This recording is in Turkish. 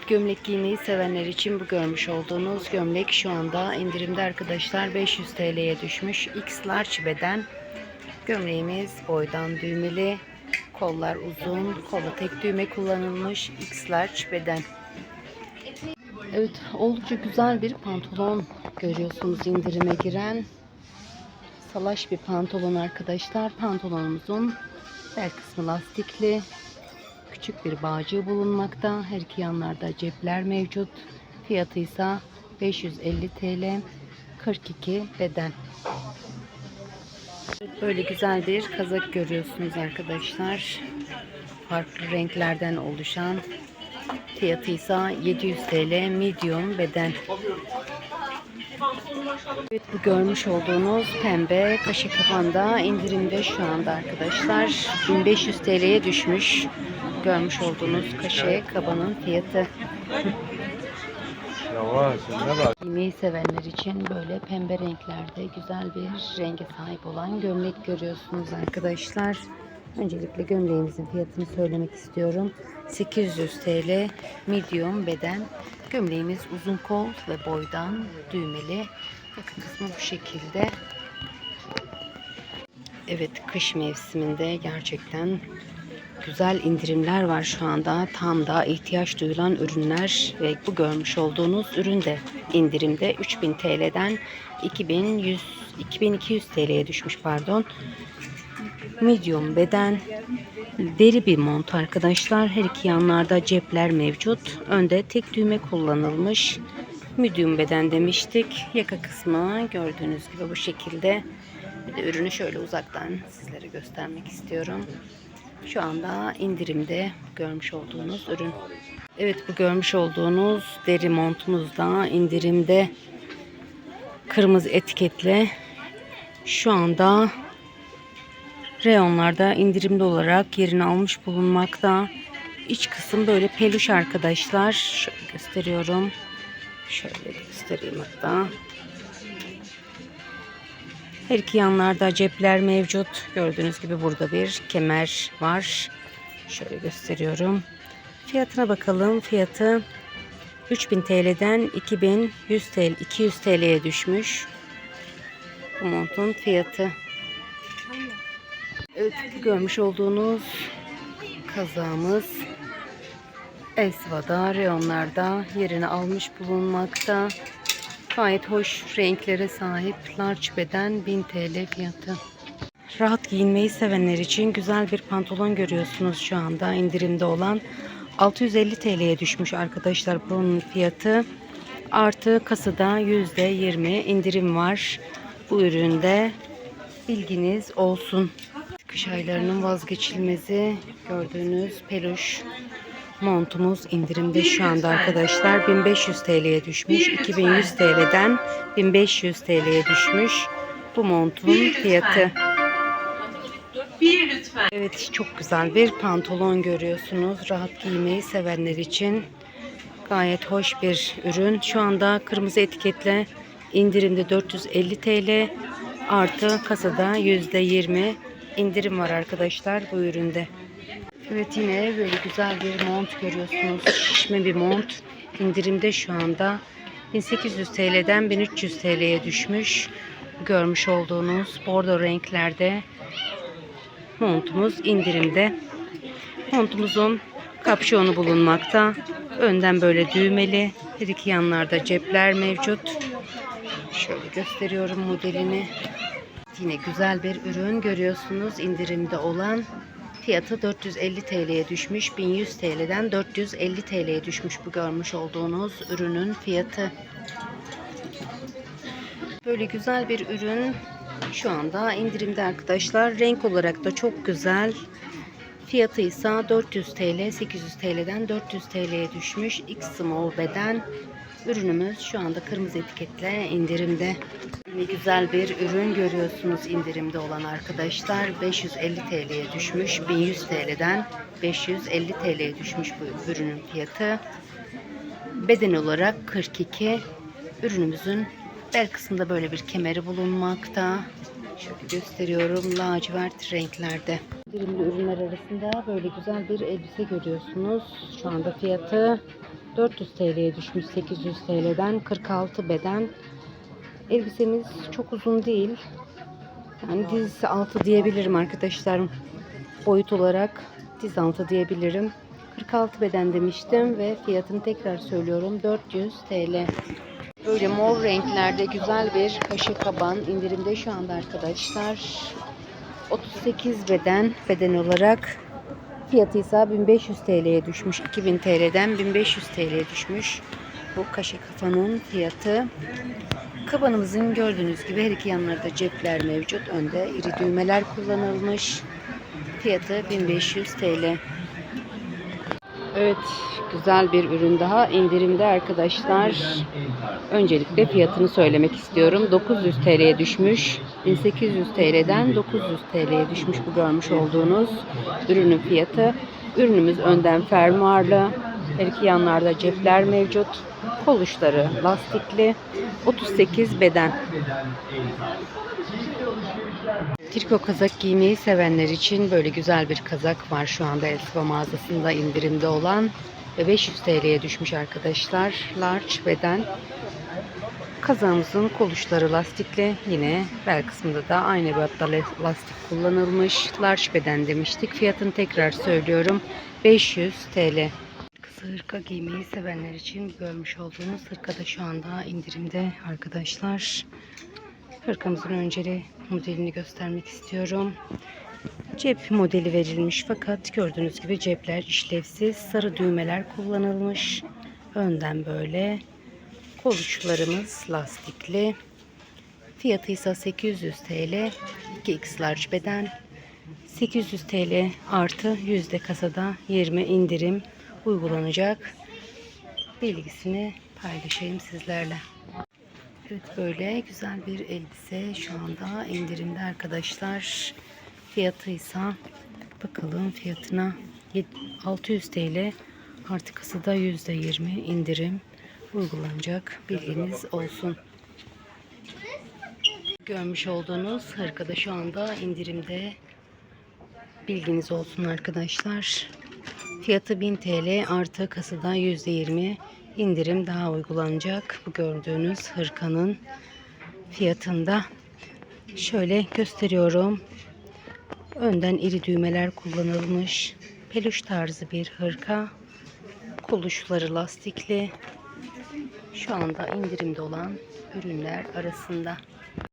Gömlek giymeyi sevenler için bu görmüş olduğunuz gömlek şu anda indirimde arkadaşlar 500 TL'ye düşmüş. X large beden. Gömleğimiz boydan düğmeli. Kollar uzun. Kola tek düğme kullanılmış. X large beden. Evet oldukça güzel bir pantolon görüyorsunuz indirime giren. Salaş bir pantolon arkadaşlar. Pantolonumuzun bel kısmı lastikli. Küçük bir bağcığı bulunmakta. Her iki yanlarda cepler mevcut. Fiyatı ise 550 TL. 42 beden. Böyle güzel bir kazak görüyorsunuz arkadaşlar. Farklı renklerden oluşan. Fiyatı ise 700 TL medium beden. Evet bu görmüş olduğunuz pembe kaşı kafanda indirimde şu anda arkadaşlar. 1500 TL'ye düşmüş. Görmüş olduğunuz kaşı kabanın fiyatı. Yavaş bak. Giymeyi sevenler için böyle pembe renklerde güzel bir renge sahip olan gömlek görüyorsunuz arkadaşlar. Öncelikle gömleğimizin fiyatını söylemek istiyorum. 800 TL medium beden. Gömleğimiz uzun kol ve boydan düğmeli. Yakın kısmı bu şekilde. Evet kış mevsiminde gerçekten güzel indirimler var şu anda. Tam da ihtiyaç duyulan ürünler ve bu görmüş olduğunuz ürün de indirimde 3000 TL'den 2100 2200 TL'ye düşmüş pardon. Medium beden deri bir mont arkadaşlar. Her iki yanlarda cepler mevcut. Önde tek düğme kullanılmış. Medium beden demiştik. Yaka kısmı gördüğünüz gibi bu şekilde. Bir de ürünü şöyle uzaktan sizlere göstermek istiyorum. Şu anda indirimde görmüş olduğunuz ürün. Evet bu görmüş olduğunuz deri montumuz da indirimde kırmızı etiketle şu anda reyonlarda indirimli olarak yerini almış bulunmakta. İç kısım böyle peluş arkadaşlar. Şöyle gösteriyorum. Şöyle göstereyim hatta. Her iki yanlarda cepler mevcut. Gördüğünüz gibi burada bir kemer var. Şöyle gösteriyorum. Fiyatına bakalım. Fiyatı 3000 TL'den 2100 TL 200 TL'ye düşmüş. Bu montun fiyatı. Evet görmüş olduğunuz kazağımız Elsiva'da, reyonlarda yerini almış bulunmakta. Gayet hoş renklere sahip large beden 1000 TL fiyatı. Rahat giyinmeyi sevenler için güzel bir pantolon görüyorsunuz şu anda indirimde olan. 650 TL'ye düşmüş arkadaşlar bunun fiyatı. Artı kasada %20 indirim var bu üründe. Bilginiz olsun. Kış aylarının vazgeçilmezi gördüğünüz peluş montumuz indirimde şu anda arkadaşlar. 1500 TL'ye düşmüş. 2100 TL'den 1500 TL'ye düşmüş. Bu montun fiyatı. Evet çok güzel bir pantolon görüyorsunuz. Rahat giymeyi sevenler için gayet hoş bir ürün. Şu anda kırmızı etiketle indirimde 450 TL artı kasada %20 indirim var arkadaşlar bu üründe. Evet yine böyle güzel bir mont görüyorsunuz. Şişme bir mont. İndirimde şu anda 1800 TL'den 1300 TL'ye düşmüş. Görmüş olduğunuz bordo renklerde montumuz indirimde. Montumuzun kapşonu bulunmakta. Önden böyle düğmeli. Her iki yanlarda cepler mevcut. Şöyle gösteriyorum modelini. Yine güzel bir ürün görüyorsunuz indirimde olan. Fiyatı 450 TL'ye düşmüş. 1100 TL'den 450 TL'ye düşmüş bu görmüş olduğunuz ürünün fiyatı. Böyle güzel bir ürün şu anda indirimde arkadaşlar. Renk olarak da çok güzel. Fiyatı ise 400 TL, 800 TL'den 400 TL'ye düşmüş. X small beden. Ürünümüz şu anda kırmızı etiketle indirimde. Yine güzel bir ürün görüyorsunuz indirimde olan arkadaşlar. 550 TL'ye düşmüş. 1100 TL'den 550 TL'ye düşmüş bu ürünün fiyatı. Beden olarak 42. Ürünümüzün bel kısmında böyle bir kemeri bulunmakta. Şöyle gösteriyorum. Lacivert renklerde. İndirimli ürünler arasında böyle güzel bir elbise görüyorsunuz. Şu anda fiyatı 400 TL'ye düşmüş 800 TL'den 46 beden. Elbisemiz çok uzun değil. Yani diz altı diyebilirim arkadaşlar. Boyut olarak diz altı diyebilirim. 46 beden demiştim ve fiyatını tekrar söylüyorum 400 TL. Böyle mor renklerde güzel bir kaşı kaban indirimde şu anda arkadaşlar. 38 beden beden olarak fiyatı ise 1500 TL'ye düşmüş. 2000 TL'den 1500 TL'ye düşmüş. Bu kaşı kafanın fiyatı. Kabanımızın gördüğünüz gibi her iki yanlarda cepler mevcut. Önde iri düğmeler kullanılmış. Fiyatı 1500 TL. Evet, güzel bir ürün daha indirimde arkadaşlar. Öncelikle fiyatını söylemek istiyorum. 900 TL'ye düşmüş. 1800 TL'den 900 TL'ye düşmüş bu görmüş olduğunuz ürünün fiyatı. Ürünümüz önden fermuarlı. Her iki yanlarda cepler mevcut. Kol uçları lastikli. 38 beden. Triko kazak giymeyi sevenler için böyle güzel bir kazak var şu anda Elsiva mağazasında indirimde olan ve 500 TL'ye düşmüş arkadaşlar. Large beden. Kazağımızın kol uçları lastikli. Yine bel kısmında da aynı bir hatta lastik kullanılmış. Large beden demiştik. Fiyatını tekrar söylüyorum. 500 TL. Kısa hırka giymeyi sevenler için görmüş olduğunuz hırka da şu anda indirimde arkadaşlar. Hırkamızın önceli modelini göstermek istiyorum. Cep modeli verilmiş fakat gördüğünüz gibi cepler işlevsiz. Sarı düğmeler kullanılmış. Önden böyle. Kol uçlarımız lastikli. Fiyatı ise 800 TL. 2x large beden. 800 TL artı yüzde kasada 20 indirim uygulanacak. Bilgisini paylaşayım sizlerle. Evet böyle güzel bir elbise şu anda indirimde arkadaşlar. Fiyatı ise bakalım fiyatına yet- 600 TL artı kasada %20 indirim uygulanacak. Bilginiz olsun. Görmüş olduğunuz hırkada şu anda indirimde. Bilginiz olsun arkadaşlar. Fiyatı 1000 TL artı kasada %20 indirim daha uygulanacak. Bu gördüğünüz hırkanın fiyatında. Şöyle gösteriyorum. Önden iri düğmeler kullanılmış. Peluş tarzı bir hırka. Kol uçları lastikli. Şu anda indirimde olan ürünler arasında.